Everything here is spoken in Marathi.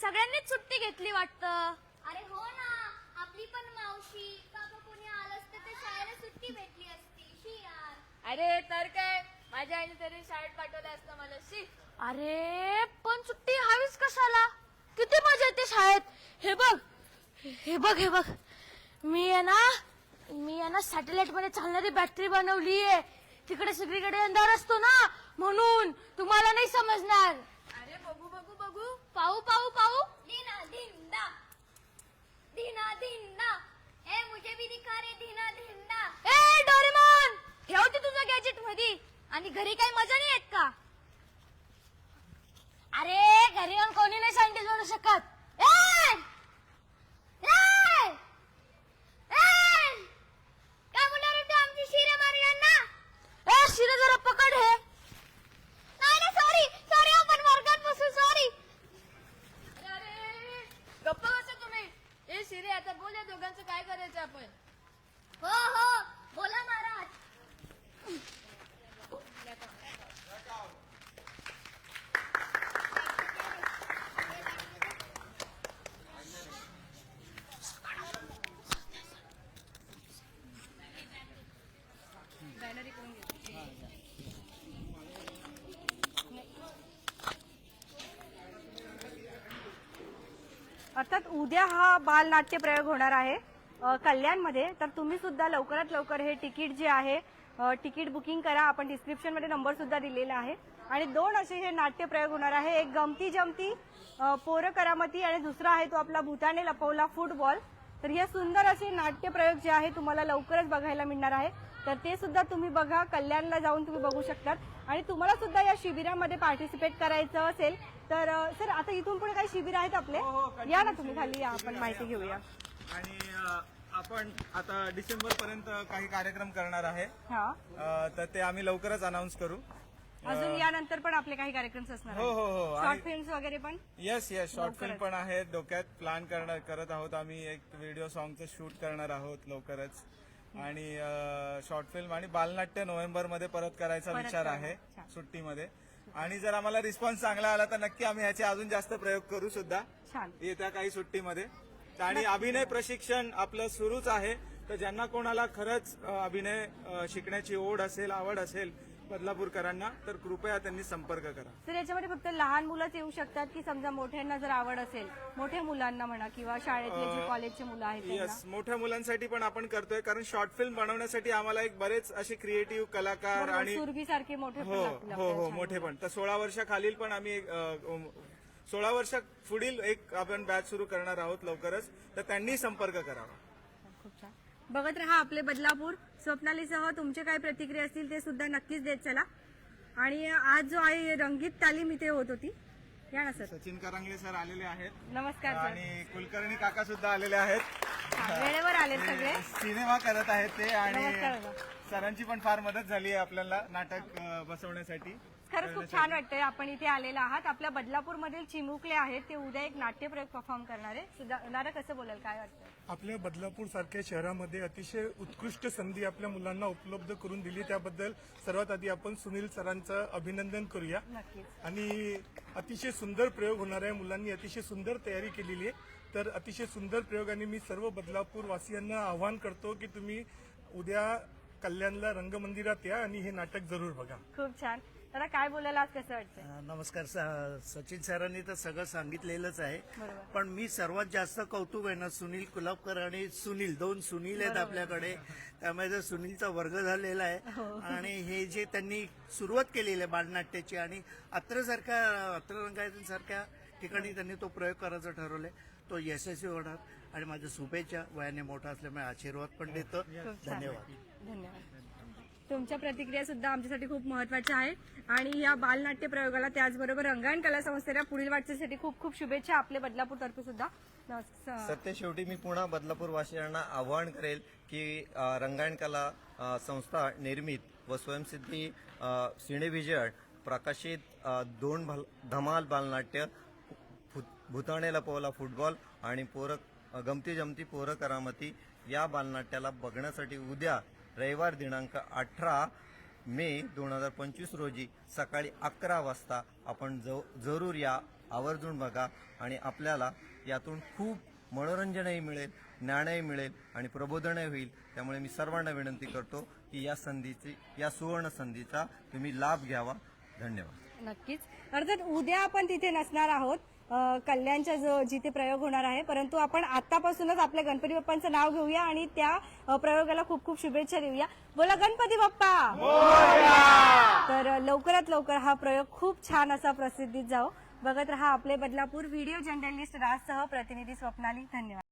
सगळ्यांनीच सुट्टी घेतली वाटतं. अरे हो ना आपली पण मावशी. काका कोणी आलं असतं तर शाळेला सुट्टी भेटली असती. शी यार. अरे तर काय? माझ्या आईने तरी शाळेत पाठवलं असतं मला. शी. अरे पण सुट्टी हवीच कशाला? किती मजा येते शाळेत. हे बघ हे बघ हे बघ. मी आहे ना मी आहे ना सॅटेलाइटमध्ये चालणारी बॅटरी बनवली आहे तिकडे सगळीकडे अंधार असतो ना म्हणून तुम्हाला नाही समजणार. बघू. पाहू पाहू पाहू. दीना दिंदा दीना दिंदा ए मुझे भी दिखा रे दीना दिंदा ए डोरेमॉन! ठेवते तुझं गॅजेटमध्ये आणि घरी काही मजा नाही येत का? अरे घरी येऊन कोणी नाही सँडविच बनवू शकत ए! ए! ए! काय बोलणार होते आमची शिरे मारियांना ए शिरे जरा पकड हे नाही ना सॉरी सॉरी आपण वर्गात बसू सॉरी अरे अरे गप्प बसा तुम्ही ए शिरे आता बोल या दोघांचं काय करायचं आपण हो हो. बोला महाराज. अर्थात उद्या हा बालनाट्य प्रयोग होणार आहे. कल्याणमध्ये तर तुम्ही सुद्धा लवकरात लवकर हे तिकीट जे आहे तिकीट बुकिंग करा. आपण डिस्क्रिप्शनमध्ये नंबर सुद्धा दिलेला आहे. आणि दोन असे हे नाट्य प्रयोग होणार आहे. एक गमती जमती पोरं करामती आणि दुसरा आहे तो आपला भूताने लपवला फुटबॉल. तर हे सुंदर असे नाट्य प्रयोग जे आहे तुम्हाला लवकरच बघायला मिळणार आहे. तर ते सुद्धा तुम्ही बघा. कल्याणला जाऊन तुम्ही बघू शकतात. आणि तुम्हाला सुद्धा या शिबिरामध्ये पार्टिसिपेट करायचं असेल तर सर आता इथून पुढे काही शिबिर आहेत आपले? या ना तुम्ही खाली या. आपण माहिती घेऊया. आणि अ, आपण आता डिसेंबर पर्यंत काही कार्यक्रम करणार आहे. हा. अ, तर ते आम्ही लवकरच अनाऊन्स करू. अजून यानंतर पण आपले काही कार्यक्रम असणार हो हो हो. शॉर्ट आणि फिल्म्स वगैरे पण? येस येस शॉर्ट फिल्म पण आहेत डोक्यात. प्लॅन करणार करत आहोत आम्ही. एक व्हिडिओ सॉंगचं शूट करणार आहोत लवकरच. आणि शॉर्ट फिल्म आणि बालनाट्य नोव्हेंबरमध्ये परत करायचा विचार. आहे. सुट्टीमध्ये. आणि जर आम्हाला रिस्पॉन्स चांगला आला तर नक्की आम्ही ह्याचे अजून जास्त प्रयोग करू सुद्धा छान. येत्या काही सुट्टीमध्ये. आणि अभिनय प्रशिक्षण आपलं सुरूच आहे. तर ज्यांना कोणाला खरंच अभिनय शिकण्याची ओढ असेल आवड असेल बदलापूरकरांना तर कृपया त्यांनी संपर्क करा. तर याच्यामध्ये फक्त लहान मुलंच येऊ शकतात की समजा मोठ्यांना जर आवड असेल मोठ्या मुलांना म्हणा किंवा शाळेतले जे कॉलेजचे मुलं आहेत येस मोठ्या मुलांसाठी पण आपण करतोय कारण शॉर्ट फिल्म बनवण्यासाठी आम्हाला एक बरेच असे क्रिएटिव्ह कलाकार आणि सुरभी सारखे मोठे हो हो हो. मोठे पण. तर सोळा वर्षाखालील पण आम्ही सोळा वर्षा पुढील एक आपण बॅच सुरू करणार आहोत लवकरच तर त्यांनी संपर्क करावा. खूप छान. बघत राहा आपले बदलापूर. स्वप्नालीसह तुमचे काय प्रतिक्रिया असतील ते सुद्धा नक्कीच देत चला. आणि आज जो आहे रंगीत तालीम इथे होत होती. या ना सर? सचिन करंगले सर आलेले आहेत. नमस्कार आणि कुलकर्णी काका सुद्धा आलेले आहेत. वेळेवर आले सगळे. सिनेमा करत आहेत ते आणि. सरांची पण फार मदत झाली आहे आपल्याला नाटक अ, बसवण्यासाठी खरंच खूप छान वाटतंय. आपण इथे आलेला आहात. आपल्या बदलापूर मधील चिमुकले आहेत. ते उद्या एक नाट्यप्रयोग परफॉर्म करणार आहे कसं बोलाल? काय वाटतं आपल्या बदलापूर सारख्या शहरामध्ये अतिशय उत्कृष्ट संधी आपल्या मुलांना उपलब्ध करून दिली. त्याबद्दल सर्वात आधी आपण सुनील सरांचं अभिनंदन करूया. नक्कीच. आणि अतिशय सुंदर प्रयोग होणार आहे. मुलांनी अतिशय सुंदर तयारी केलेली आहे. तर अतिशय सुंदर प्रयोगाने मी सर्व बदलापूर वासियांना आवाहन करतो की तुम्ही उद्या कल्याणला रंगमंदिरात या आणि हे नाटक जरूर बघा. खूप छान. दादा काय बोलायला आज कसं वाटतंय? अ, नमस्कार स- सचिन सरांनी तर सगळं सांगितलेलंच आहे. बरोबर. पण मी सर्वात जास्त कौतुक आहे ना सुनील कुलाबकर आणि सुनील दोन सुनील आहेत आपल्याकडे. त्यामुळे जर सुनीलचा वर्ग झालेला आहे. आणि हे जे त्यांनी सुरुवात केलेली आहे बालनाट्याची आणि अत्रसारख्या अत्र रंगायतसारख्या ठिकाणी त्यांनी तो प्रयोग करायचं ठरवलंय. तो यशस्वी होणार आणि माझ्या शुभेच्छा वयाने मोठा असल्यामुळे आशीर्वाद पण देतो. धन्यवाद. धन्यवाद. तुमच्या प्रतिक्रिया सुद्धा आमच्यासाठी खूप महत्त्वाच्या आहेत. आणि या बालनाट्य प्रयोगाला त्याचबरोबर रंगायण कला संस्थेला पुढील वाटचालीसाठी खूप खूप शुभेच्छा आपल्या बदलापूर तर्फे सुद्धा. सत्य शेवटी मी पुन्हा बदलापूर वासियांना आवाहन करेल की रंगायण कला संस्था निर्मित व स्वयंसिद्धी सिनेविजय प्रकाशित दोन धमाल बालनाट्य फु- भूताने लपवला फुटबॉल आणि पोर गमती जमती पोरं करामती या बालनाट्याला बघण्यासाठी उद्या रविवार दिनांक अठरा मे दोन हजार पंचवीस रोजी सकाळी अकरा वाजता आपण ज जरूर या आवर्जून बघा आणि आपल्याला यातून खूप मनोरंजनही मिळेल ज्ञानही मिळेल आणि प्रबोधनही होईल. त्यामुळे मी सर्वांना विनंती करतो की या संधीची या सुवर्ण संधीचा तुम्ही लाभ घ्यावा. धन्यवाद. नक्कीच. अर्थात उद्या आपण तिथे नसणार आहोत. कल्याणच्या जो जिथे प्रयोग होणार आहे. परंतु आपण आतापासूनच आपल्या गणपती बाप्पांचं नाव घेऊया आणि त्या प्रयोगाला खूप खूप शुभेच्छा देऊया. बोला गणपती बाप्पा! तर लवकरात लवकर हा प्रयोग खूप छान असा प्रसिद्धीत जाओ बघत रहा आपले बदलापूर. व्हिडिओ जर्नलिस्ट राजसह प्रतिनिधी स्वप्नाली. धन्यवाद.